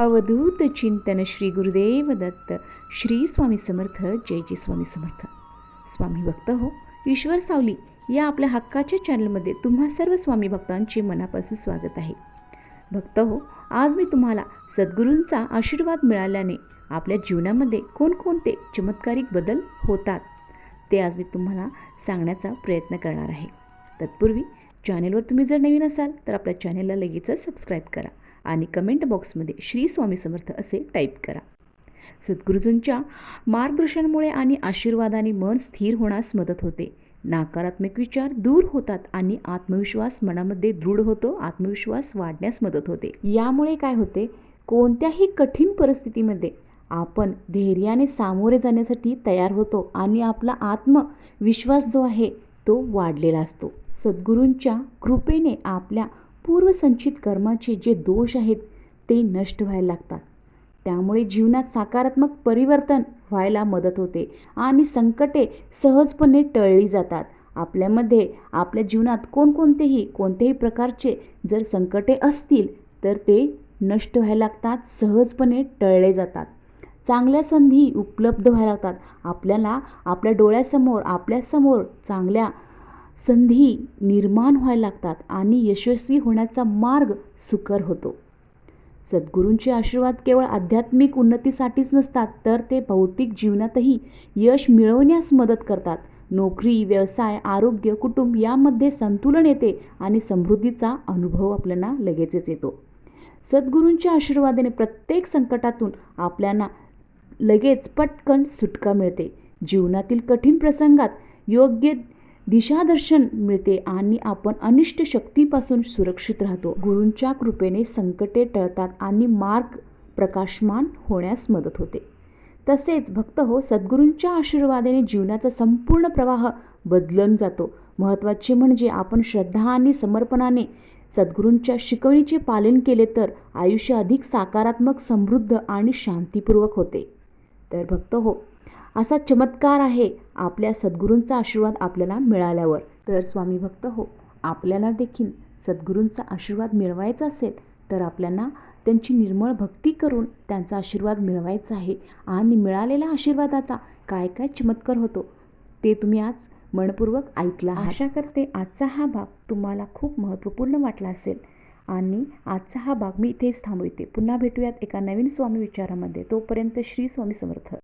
अवधूत चिंतन श्री गुरुदेव दत्त श्री स्वामी समर्थ जय जय स्वामी समर्थ. स्वामी भक्त हो ईश्वर सावली या आपल्या हक्काच्या चॅनलमध्ये तुम्हा सर्व स्वामी भक्तांचे मनापासून स्वागत आहे. भक्त हो आज मी तुम्हाला सद्गुरूंचा आशीर्वाद मिळाल्याने आपल्या जीवनामध्ये कोणकोणते चमत्कारिक बदल होतात ते आज मी तुम्हाला सांगण्याचा प्रयत्न करणार आहे. तत्पूर्वी चॅनेलवर तुम्ही जर नवीन असाल तर आपल्या चॅनेलला लगेचच सबस्क्राईब करा. आणि कमेंट बॉक्समध्ये श्री स्वामी समर्थ असे टाईप करा. सद्गुरुजींच्या मार्गदर्शनामुळे आणि आशीर्वादाने मन स्थिर होण्यास मदत होते. नकारात्मक विचार दूर होतात आणि आत्मविश्वास मनामध्ये दृढ होतो आत्मविश्वास वाढण्यास मदत होते. यामुळे काय होते? कोणत्याही कठीण परिस्थितीमध्ये आपण धैर्याने सामोरे जाण्यासाठी तयार होतो आणि आपला आत्मविश्वास जो आहे तो वाढलेला असतो. सद्गुरूंच्या कृपेने आपल्या पूर्वसंचित कर्माचे जे दोष आहेत ते नष्ट व्हायला लागतात. त्यामुळे जीवनात सकारात्मक परिवर्तन व्हायला मदत होते आणि संकटे सहजपणे टळली जातात. आपल्यामध्ये आपल्या जीवनात कोणकोणतेही कोणत्याही प्रकारचे जर संकटे असतील तर ते नष्ट व्हायला लागतात सहजपणे टळले जातात. चांगल्या संधी उपलब्ध व्हायला लागतात. आपल्याला आपल्या डोळ्यासमोर आपल्यासमोर चांगल्या संधी निर्माण व्हायला लागतात आणि यशस्वी होण्याचा मार्ग सुकर होतो. सद्गुरूंचे आशीर्वाद केवळ आध्यात्मिक उन्नतीसाठीच नसतात तर ते भौतिक जीवनातही यश मिळवण्यास मदत करतात. नोकरी व्यवसाय आरोग्य कुटुंब यामध्ये संतुलन येते आणि समृद्धीचा अनुभव आपल्याला लगेचच येतो. सद्गुरूंच्या आशीर्वादाने प्रत्येक संकटातून आपल्याला लगेच पटकन सुटका मिळते. जीवनातील कठीण प्रसंगात योग्य दिशादर्शन मिळते आणि आपण अनिष्ट शक्तीपासून सुरक्षित राहतो. गुरूंच्या कृपेने संकटे टळतात आणि मार्ग प्रकाशमान होण्यास मदत होते. तसेच भक्त हो सद्गुरूंच्या आशीर्वादाने जीवनाचा संपूर्ण प्रवाह बदलून जातो. महत्त्वाचे म्हणजे आपण श्रद्धा आणि समर्पणाने सद्गुरूंच्या शिकवणीचे पालन केले तर आयुष्य अधिक सकारात्मक समृद्ध आणि शांतीपूर्वक होते. तर भक्त हो असा चमत्कार आहे आपल्या सद्गुरूंचा आशीर्वाद आपल्याला मिळाल्यावर. तर स्वामी भक्त हो आपल्याला देखील सद्गुरूंचा आशीर्वाद मिळवायचा असेल तर आपल्याला त्यांची निर्मळ भक्ती करून त्यांचा आशीर्वाद मिळवायचा आहे. आणि मिळालेल्या आशीर्वादाचा काय काय चमत्कार होतो ते तुम्ही आज मनपूर्वक ऐकला आशा करते आजचा हा भाग तुम्हाला खूप महत्त्वपूर्ण वाटला असेल. आणि आजचा हा भाग मी इथेच थांबवते. पुन्हा भेटूयात एका नवीन स्वामी विचारामध्ये. तोपर्यंत श्री स्वामी समर्थ.